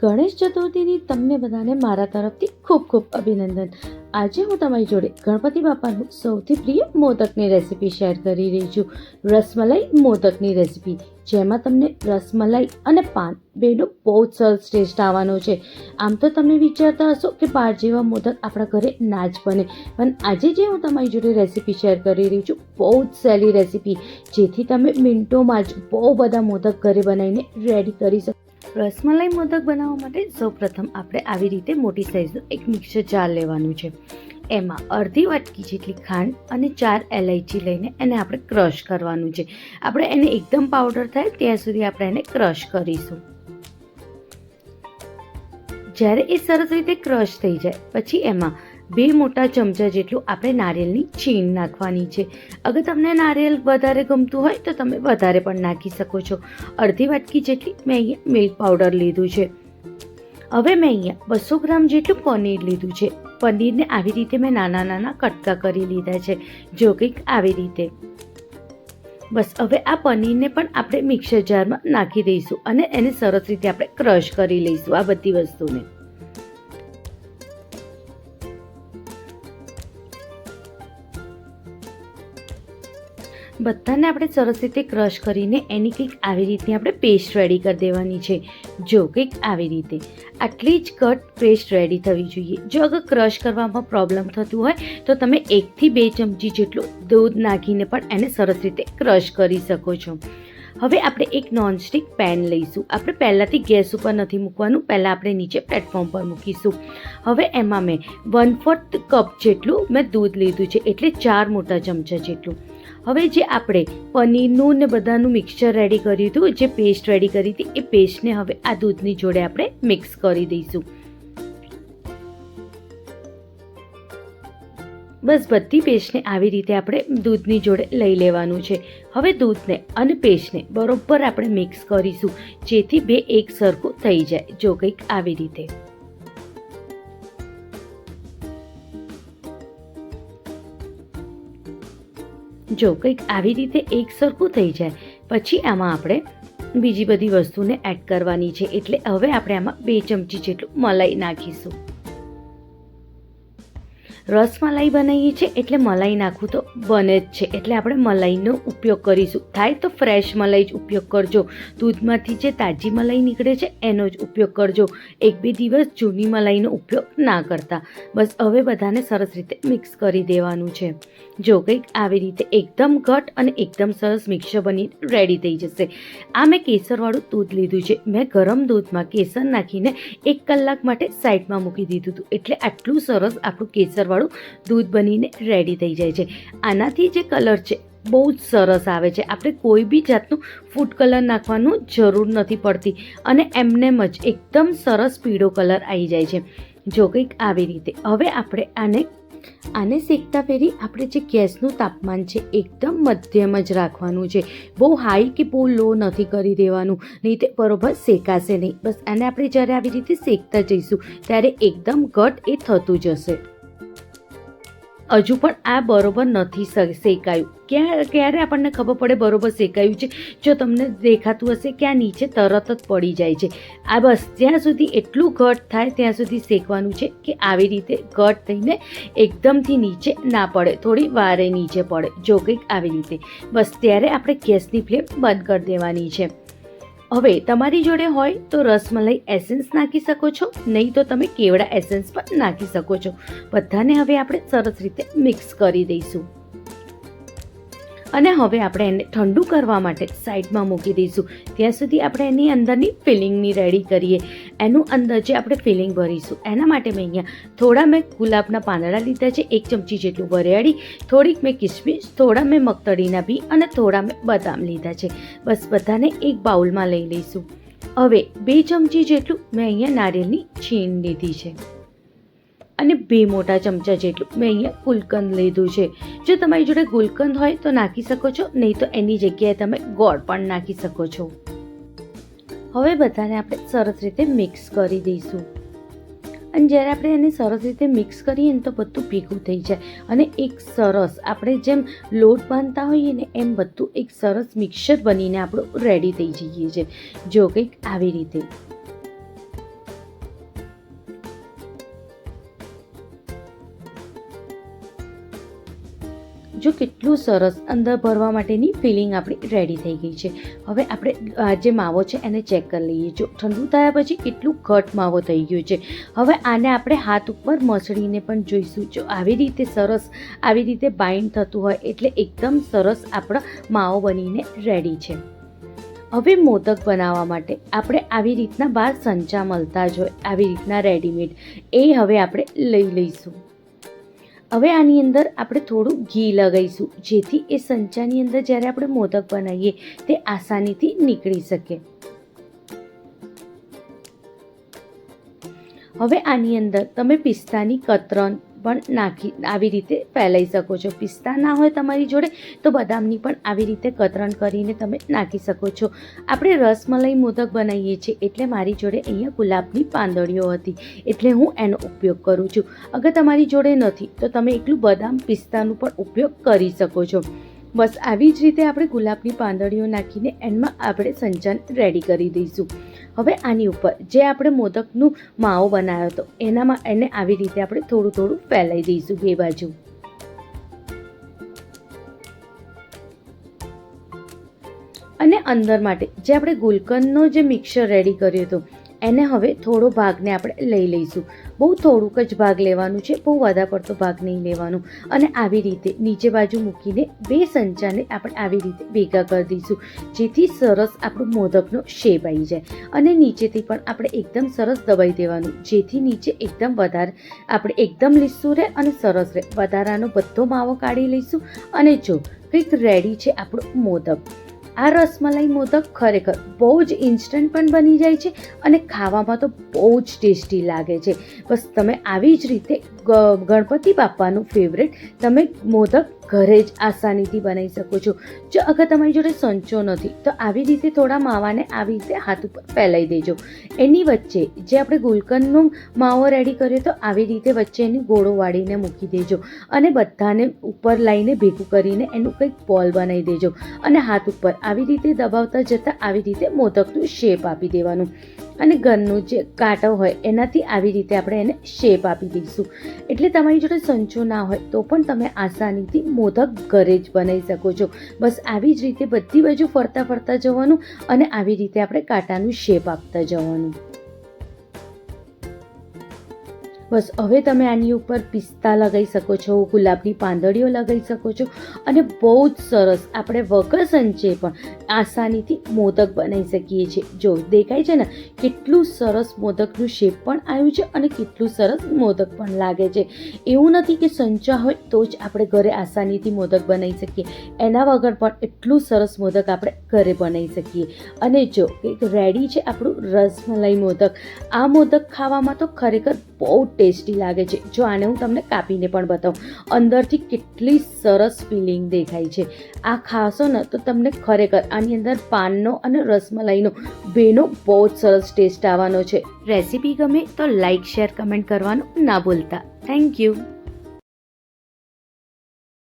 ગણેશ ચતુર્થીની તમને બધાને મારા તરફથી ખૂબ ખૂબ અભિનંદન. આજે હું તમારી જોડે ગણપતિ બાપાનું સૌથી પ્રિય મોદકની રેસીપી શેર કરી રહી છું. રસમલાઈ મોદકની રેસિપી, જેમાં તમને રસમલાઈ અને પાન બેનો બહુ જ સરસ ટેસ્ટ આવવાનો છે. આમ તો તમે વિચારતા હશો કે બહાર જેવા મોદક આપણા ઘરે ના જ બને. પણ આજે જે હું તમારી જોડે રેસિપી શેર કરી રહી છું, બહુ જ સહેલી રેસિપી, જેથી તમે મિનિટોમાં જ બહુ બધા મોદક ઘરે બનાવીને રેડી કરી શકો. રસમલાઈ મોદક બનાવવા માટે સૌપ્રથમ આપણે આવી રીતે મોટી સાઇઝનું એક મિક્સર જાર લેવાનું છે. એમાં અડધી વાટકી જેટલી ખાંડ અને ચાર એલાયચી લઈને એને આપણે ક્રશ કરવાનું છે. આપણે એને એકદમ પાવડર થાય ત્યાં સુધી આપણે એને ક્રશ કરીશું. જ્યારે એ સરસ રીતે ક્રશ થઈ જાય, પછી એમાં બે મોટા ચમચા જેટલું આપણે નારિયેળની છીણ નાખવાની છે. અગર તમને નારિયેળ વધારે ગમતું હોય તો તમે વધારે પણ નાખી શકો છો. અડધી વાટકી જેટલી મેં અહીંયા મિલ્ક પાવડર લીધું છે. હવે મેં અહીંયા બસો ગ્રામ જેટલું પનીર લીધું છે. પનીરને આવી રીતે મેં નાના નાના કટકા કરી લીધા છે, જો કંઈક આવી રીતે. બસ, હવે આ પનીરને પણ આપણે મિક્સર જારમાં નાખી દઈશું અને એને સરસ રીતે આપણે ક્રશ કરી લઈશું આ બધી વસ્તુને. બધાને આપણે સરસ રીતે ક્રશ કરીને એની કંઈક આવી રીતની આપણે પેસ્ટ રેડી કરી દેવાની છે. જો કંઈક આવી રીતે. આટલી જ કટ પેસ્ટ રેડી થવી જોઈએ. જો અગર ક્રશ કરવામાં પ્રોબ્લેમ થતું હોય, તો તમે એકથી બે ચમચી જેટલું દૂધ નાખીને પણ એને સરસ રીતે ક્રશ કરી શકો છો. હવે આપણે એક નોનસ્ટિક પેન લઈશું. આપણે પહેલાંથી ગેસ ઉપર નથી મૂકવાનું, પહેલાં આપણે નીચે પ્લેટફોર્મ પર મૂકીશું. હવે એમાં મેં વન ફોર્થ કપ જેટલું મેં દૂધ લીધું છે, એટલે ચાર મોટા ચમચા જેટલું. હવે જે આપણે પનીરનું ને બધાનું મિક્સચર રેડી કર્યું હતું, જે પેસ્ટ રેડી કરી હતી, એ પેસ્ટને હવે આ દૂધની જોડે આપણે મિક્સ કરી દઈશું. બસ બધી પેસ્ટને આવી રીતે આપણે દૂધની જોડે લઈ લેવાનું છે. હવે દૂધને અને પેસ્ટને બરોબર આપણે મિક્સ કરીશું, જેથી બે એક સરખું થઈ જાય, જો કંઈક આવી રીતે. જો કંઈક આવી રીતે એક સરખું થઈ જાય, પછી આમાં આપણે બીજી બધી વસ્તુને એડ કરવાની છે, એટલે હવે આપણે આમાં બે ચમચી જેટલું મલાઈ નાખીશું. રસમલાઈ બનાવીએ છીએ એટલે મલાઈ નાખવું તો બને જ છે. એટલે આપણે મલાઈનો ઉપયોગ કરીશું. થાય તો ફ્રેશ મલાઈ જ ઉપયોગ કરજો. દૂધમાંથી જે તાજી મલાઈ નીકળે છે એનો જ ઉપયોગ કરજો. એક બે દિવસ જૂની મલાઈનો ઉપયોગ ના કરતા. બસ હવે બધાને સરસ રીતે મિક્સ કરી દેવાનું છે. જો કંઈક આવી રીતે એકદમ ઘટ અને એકદમ સરસ મિક્સર બની રેડી થઈ જશે. આ મેં કેસરવાળું દૂધ લીધું છે. મેં ગરમ દૂધમાં કેસર નાખીને એક કલાક માટે સાઈડમાં મૂકી દીધું હતું. એટલે આટલું સરસ આપણું કેસરવાળું દૂધ બનીને રેડી થઈ જાય છે. આનાથી જે કલર છે, બહુ જ સરસ આવે છે. આપણે કોઈ બી જાતનું ફૂડ કલર નાખવાનું જરૂર નથી પડતી અને એમનેમ જ એકદમ સરસ પીળો કલર આવી જાય છે. જો કંઈક આવી રીતે. હવે આપણે આને આને શેકતા ફેરી આપણે જે ગેસનું તાપમાન છે, એકદમ મધ્યમ જ રાખવાનું છે. બહુ હાઈ કે બહુ લો નથી કરી દેવાનું. નહીં તે બરોબર શેકાશે નહીં. બસ આને આપણે જ્યારે આવી રીતે શેકતા જઈશું, ત્યારે એકદમ ઘટ એ થતું જશે. હજુ પણ આ બરોબર નથી શેકાયું. ક્યાં, ક્યારે આપણને ખબર પડે બરોબર શેકાયું છે? જો તમને દેખાતું હશે કે આ નીચે તરત જ પડી જાય છે. આ બસ, જ્યાં સુધી એટલું ઘટ થાય ત્યાં સુધી શેકવાનું છે કે આવી રીતે ઘટ થઈને એકદમથી નીચે ના પડે, થોડી વારે નીચે પડે, જો કંઈક આવી રીતે. બસ, ત્યારે આપણે ગેસની ફ્લેમ બંધ કરી દેવાની છે. હવે તમારી જોડે હોય તો રસમલાઈ એસેન્સ નાખી શકો છો, નહીં તો તમે કેવડા એસેન્સ પણ નાખી શકો છો. બધાને હવે આપણે સરસ રીતે મિક્સ કરી દઈશું. અને હવે આપણે એને ઠંડુ કરવા માટે સાઈડમાં મૂકી દઈશું. ત્યાં સુધી આપણે એની અંદરની ફિલિંગની રેડી કરીએ. એનું અંદર જે આપણે ફિલિંગ ભરીશું, એના માટે મેં અહીંયા થોડા મેં ગુલાબના પાંદડા લીધા છે, એક ચમચી જેટલું વરિયાળી, થોડીક મેં કિસમિસ, થોડા મેં મગતળીના બી અને થોડા મેં બદામ લીધા છે. બસ બધાને એક બાઉલમાં લઈ લઈશું. હવે બે ચમચી જેટલું મેં અહીંયા નારિયેળની છીણ લીધી છે. અને બે મોટા ચમચા જેટલું મેં અહીંયા ગુલકંદ લીધું છે. જો તમારી જોડે ગુલકંદ હોય તો નાખી શકો છો, નહીં તો એની જગ્યાએ તમે ગોળ પણ નાખી શકો છો. હવે બધાને આપણે સરસ રીતે મિક્સ કરી દઈશું. અને જ્યારે આપણે એને સરસ રીતે મિક્સ કરીએ ને તો બધું ભેગું થઈ જાય. અને એક સરસ આપણે જેમ લોટ બાંધતા હોઈએ ને એમ બધું એક સરસ મિક્સર બનીને આપણું રેડી થઈ જઈએ છે. જો કંઈક આવી રીતે. જો કેટલું સરસ અંદર ભરવા માટેની ફિલિંગ આપણી રેડી થઈ ગઈ છે. હવે આપણે, આ જે માવો છે એને ચેક કરી લઈએ. જો ઠંડુ થયા પછી કેટલું ઘટ માવો થઈ ગયો છે. હવે આને આપણે હાથ ઉપર મસળીને પણ જોઈશું. જો આવી રીતે સરસ, આવી રીતે બાઇન્ડ થતું હોય એટલે એકદમ સરસ આપણો માવો બનીને રેડી છે. હવે મોદક બનાવવા માટે આપણે આવી રીતના બહાર સંચા મળતા જ હોય, આવી રીતના રેડીમેડ એ હવે આપણે લઈ લઈશું. હવે આની અંદર આપણે થોડું ઘી લગાવીશું, જેથી એ સંચાની અંદર જ્યારે આપણે મોદક બનાવીએ, તે આસાનીથી નીકળી શકે. હવે આની અંદર તમે પિસ્તાની કતરન પણ નાખી, આવી રીતે ફેલાઈ શકો છો. પિસ્તા ના હોય તમારી જોડે, તો બદામની પણ આવી રીતે કતરણ કરીને તમે નાખી શકો છો. આપણે રસમલાઈ મોદક બનાવીએ છીએ, એટલે મારી જોડે અહીંયા ગુલાબની પાંદડીઓ હતી, એટલે હું એનો ઉપયોગ કરું છું. અગર તમારી જોડે નથી, તો તમે એકલું બદામ પિસ્તાનું પણ ઉપયોગ કરી શકો છો. બસ આવી જ રીતે આપણે ગુલાબની પાંદડીઓ નાખીને એમાં આપણે સંચાન રેડી કરી દઈશું. હવે આની ઉપર જે આપણે મોદકનું માવો બનાવ્યો હતો, એનામાં એને આવી રીતે આપણે થોડું થોડું ફેલાઈ દઈશું બે બાજુ. અને અંદર માટે જે આપણે ગુલકંદનો જે મિક્સર રેડી કર્યો હતો એને હવે થોડો ભાગને આપણે લઈ લઈશું. બહુ થોડુંક જ ભાગ લેવાનું છે, બહુ વધારે પડતો ભાગ નહીં લેવાનું. અને આવી રીતે નીચે બાજુ મૂકીને બે સંચાને આપણે આવી રીતે ભેગા કરી દઈશું, જેથી સરસ આપણું મોદકનો શેપ આવી જાય. અને નીચેથી પણ આપણે એકદમ સરસ દબાઈ દેવાનું, જેથી નીચે એકદમ વધારે આપણે એકદમ લીસું રહે અને સરસ રહે. વધારાનો બધો માવો કાઢી લઈશું. અને જો કંઈક રેડી છે આપણું મોદક. આ રસમલાઈ મોદક ખરેખર બહુ જ ઇન્સ્ટન્ટ પણ બની જાય છે અને ખાવામાં તો બહુ જ ટેસ્ટી લાગે છે. બસ તમે આવી જ રીતે ગણપતિ બાપાનું ફેવરેટ તમે મોદક ઘરે જ આસાનીથી બનાવી શકો છો. જો અગર તમારી જોડે સંચો નથી, તો આવી રીતે થોડા માવાને આવી રીતે હાથ ઉપર ફેલાઈ દેજો. એની વચ્ચે જે આપણે ગુલકંદનો માવો રેડી કર્યો તો આવી રીતે વચ્ચે એની ગોળો વાળીને મૂકી દેજો અને બધાને ઉપર લાવીને ભેગું કરીને એનું કંઈક બોલ બનાવી દેજો અને હાથ ઉપર આવી રીતે દબાવતા જતાં આવી રીતે મોદકનું શેપ આપી દેવાનું. અને ઘરનું જે કાંટો હોય, એનાથી આવી રીતે આપણે એને શેપ આપી દઈશું. એટલે તમારી જોડે સંચો ના હોય, તો પણ તમે આસાનીથી મોદક ઘરે જ બનાવી શકો છો. બસ આવી જ રીતે બધી બાજુ ફરતા ફરતા જવાનું અને આવી રીતે આપણે કાંટાનું શેપ આપતા જવાનું. બસ હવે તમે આની ઉપર પિસ્તા લગાવી શકો છો, ગુલાબની પાંદડીઓ લગાવી શકો છો અને બહુ જ સરસ આપણે વગર સંચે પણ આસાનીથી મોદક બનાવી શકીએ છીએ. જો દેખાય છે ને, કેટલું સરસ મોદકનું શેપ પણ આવ્યું છે અને કેટલું સરસ મોદક પણ લાગે છે. એવું નથી કે સંચા હોય તો જ આપણે ઘરે આસાનીથી મોદક બનાવી શકીએ. એના વગર પણ એટલું સરસ મોદક આપણે ઘરે બનાવી શકીએ. અને જો એક રેડી છે આપણું રસમલાઈ મોદક. આ મોદક ખાવામાં તો ખરેખર બહુ ટેસ્ટી લાગે છે. જો આને હું તમને કાપીને પણ બતાવું. અંદરથી કેટલી સરસ ફિલિંગ દેખાય છે. આ ખાશો ને તો તમને ખરેખર આની અંદર પાનનો અને રસમલાઈનો બેનો બહુ જ સરસ ટેસ્ટ આવવાનો છે. રેસીપી ગમે તો લાઈક, શેર, કમેન્ટ કરવાનું ના ભૂલતા. Thank you.